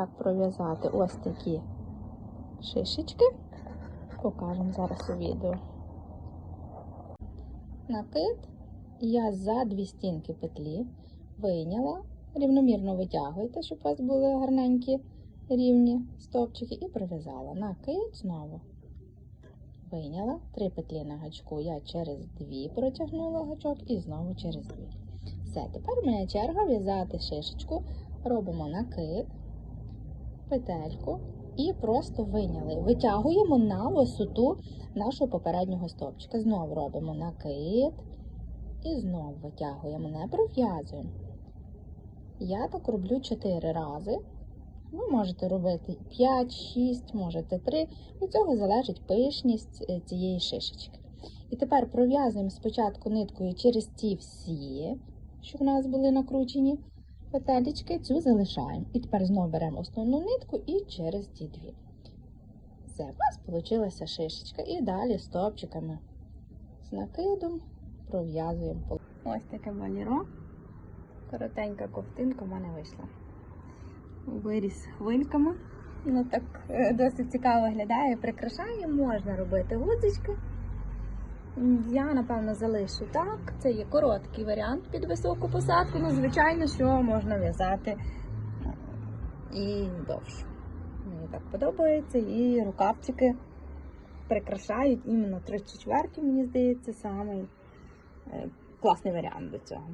Як пров'язати ось такі шишечки. Покажемо зараз у відео. Накид я за дві стінки петлі вийняла, рівномірно витягуйте, щоб у вас були гарненькі рівні стовпчики, і пров'язала. Накид знову. Вийняла три петлі на гачку. Я через дві протягнула гачок і знову через дві. Все, тепер моя черга в'язати шишечку. Робимо накид, петельку і просто виняли. Витягуємо на висоту нашого попереднього стовпчика. Знову робимо накид і знову витягуємо, не пров'язуємо. Я так роблю 4 рази. Ви можете робити 5, 6, можете 3. Від цього залежить пишність е, цієї шишечки. І тепер пров'язуємо спочатку ниткою через ті всі, що в нас були накручені петелечки, цю залишаємо. І тепер знову беремо основну нитку і через ті дві. Все, у вас вийшла шишечка. І далі стопчиками з накидом пров'язуємо. Ось таке баліро. Коротенька ковтинка в мене вийшла. Виріс хвильками. Ну так е, досить цікаво виглядає. Прикрашає, можна робити гудзички. Я, напевно, залишу так. Це є короткий варіант під високу посадку. Ну, звичайно, що можна в'язати е, і довше. Мені так подобається. І рукавчики прикрашають іменно 3 четверті, мені здається, самий е, класний варіант до цього.